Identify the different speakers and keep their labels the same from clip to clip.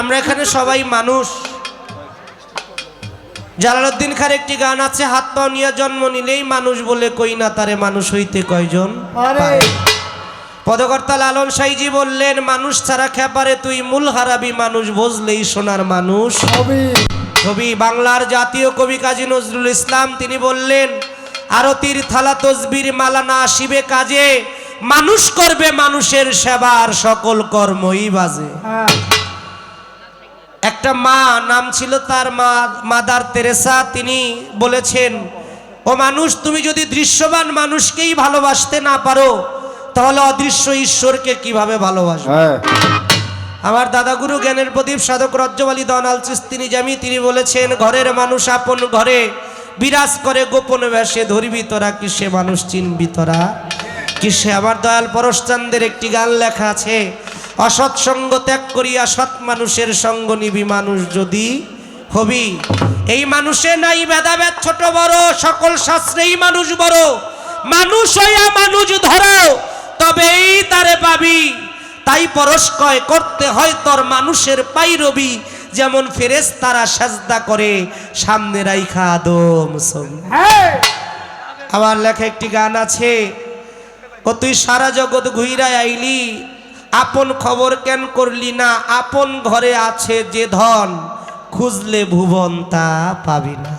Speaker 1: আমরা এখানে সবাই মানুষ। জালালউদ্দিন খার একটি গান আছে হাত পাও নিয়ে জন্ম নিলেই মানুষ বলে কই না তারে মানুষ হইতে কয়জন
Speaker 2: আরে।
Speaker 1: পদকর্তা লালন সাইজি বললেন মানুষ ছাড়া খেপারে তুই মূল হারাবি মানুষ বুঝলেই সোনার মানুষ। কবি বাংলার জাতীয় কবি কাজী নজরুল ইসলাম তিনি বললেন আরতির থালা তসবির মালা না আসিবে কাজে মানুষ করবে মানুষের সেবার সকল কর্মই বাজে।
Speaker 2: হ্যাঁ।
Speaker 1: একটা মা নাম ছিল তার মা মাদার তেরেসা তিনি বলেছেন ও মানুষ তুমি যদি দৃশ্যবান মানুষকেই ভালোবাসতে না পারো তাহলে অদৃশ্য ঈশ্বরকে কীভাবে ভালোবাসবে?
Speaker 2: হ্যাঁ।
Speaker 1: আমার দাদাগুরু জ্ঞানের প্রদীপ সাধক রজ্জবালী দনাল চিস্তিনি জামি তিনি বলেছেন ঘরের মানুষ আপন ঘরে বিরাজ করে গোপন ব্যাসে ধরবি তোরা কিসে মানুষ চিনবি তোরা? কিসে? আমার দয়াল পরশচান্দের একটি গান লেখা আছে অসৎ সঙ্গ ত্যাগ করিয়া সৎ মানুষের সঙ্গ নিবি মানুষ যদি হবি। এই মানুষে নাই ভেদাভেদ ছোট বড় সকল শাস্ত্রেই মানুষ বড়। মানুষ হইয়া মানুষ ধরো তবেই তারে পাবি। তাই পরস্কয় করতে হয় তোর মানুষের পাইরবি যেমন ফেরেস তারা সাজদা করে সামনে রাইখা আদম।
Speaker 2: হ্যাঁ।
Speaker 1: আমার লেখা একটি গান আছে ও তুই সারা জগৎ ঘুইরা আইলি আপন খবর কেন করলি না? আপন ঘরে আছে যে ধন, খুঁজলে ভুবন তা পাবি না।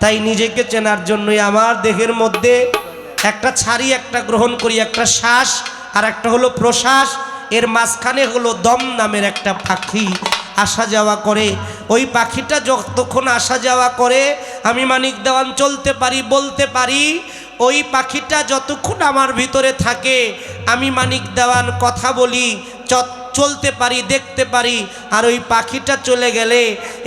Speaker 1: তাই নিজেকে চেনার জন্যই আমার দেহের মধ্যে একটা ছাড়ি একটা গ্রহণ করি, একটা শ্বাস আর একটা হলো প্রশ্বাস। এর মাঝখানে হলো দম নামের একটা পাখি আসা যাওয়া করে। ওই পাখিটা যতক্ষণ আসা যাওয়া করে, আমি মানিক দেওয়ান চলতে পারি, বলতে পারি, ওই পাখিটা যতক্ষণ আমার ভিতরে থাকে আমি মানিক দেওয়ান কথা বলি চলতে পারি, দেখতে পারি, আর ওই পাখিটা চলে গেলে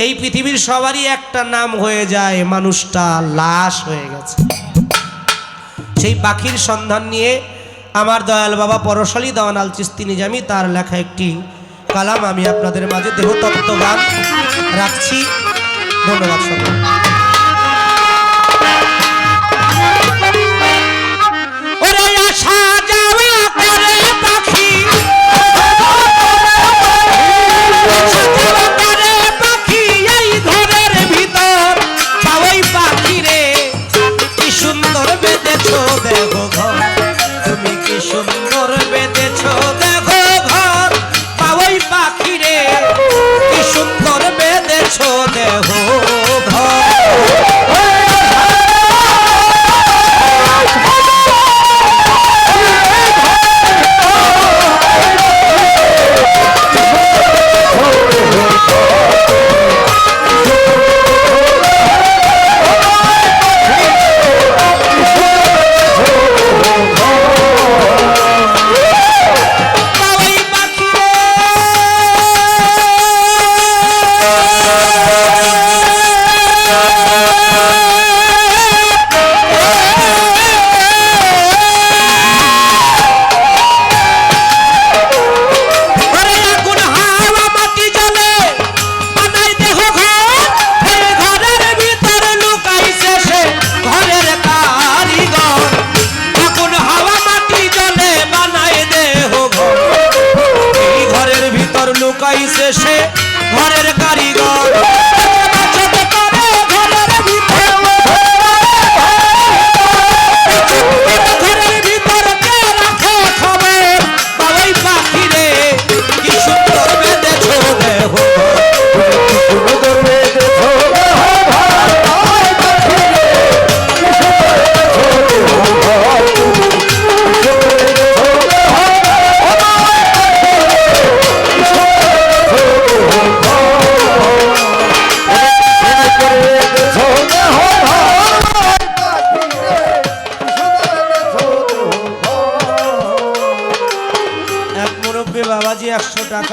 Speaker 1: এই পৃথিবীর সবারই একটা নাম হয়ে যায়, মানুষটা লাশ হয়ে গেছে। সেই পাখির সন্ধান নিয়ে আমার দয়াল বাবা পরশালী দেওয়ান আল চিস্তি নিজামি, তার লেখা একটি কালাম আমি আপনাদের মাঝে দেহতত্ত্ব গান রাখছি। ধন্যবাদ সকল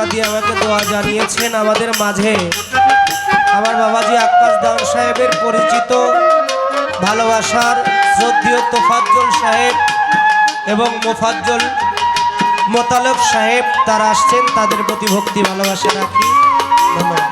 Speaker 1: টাকা দিয়ে আমাকে দোয়া জানিয়েছেন আমাদের মাঝে। আমার বাবাজি আকাশ দাওয়ান সাহেবের পরিচিত, ভালোবাসার শ্রদ্ধীয় তোফাজ্জল সাহেব এবং মোফাজ্জল মোতালেব সাহেব, তারা আসছেন, তাদের প্রতি ভক্তি, ভালোবাসা রাখি। ধন্যবাদ।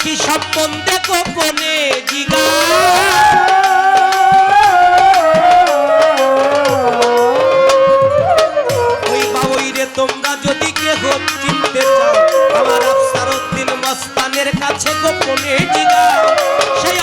Speaker 2: পাখি দেখো গোপনে জিগা। ওই বাবুই রে, তোমরা যদি কেহ চিনতে চাও, আমার আফসারুদ্দিন মস্তানের কাছে গোপনে জিগা। সেই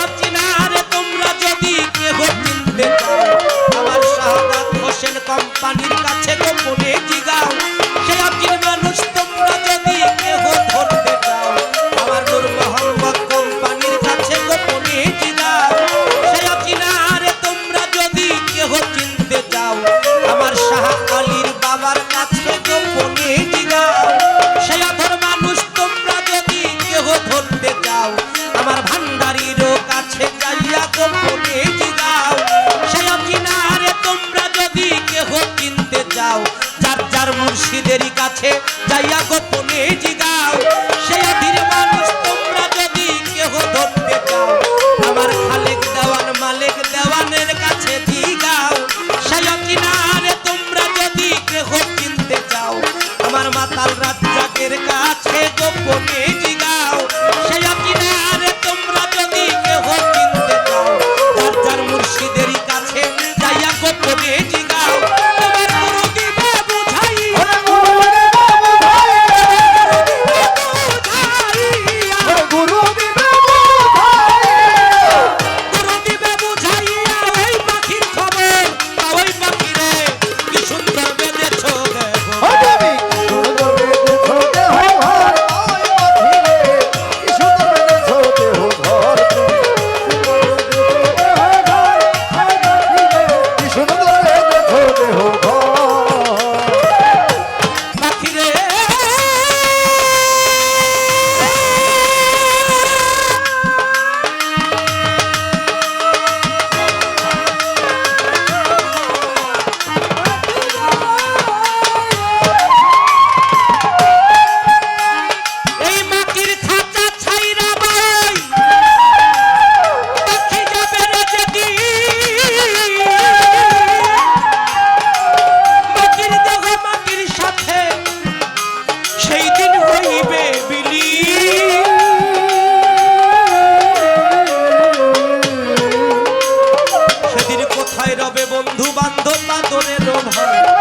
Speaker 2: বন্ধু
Speaker 1: বান্ধব বাদরের হয়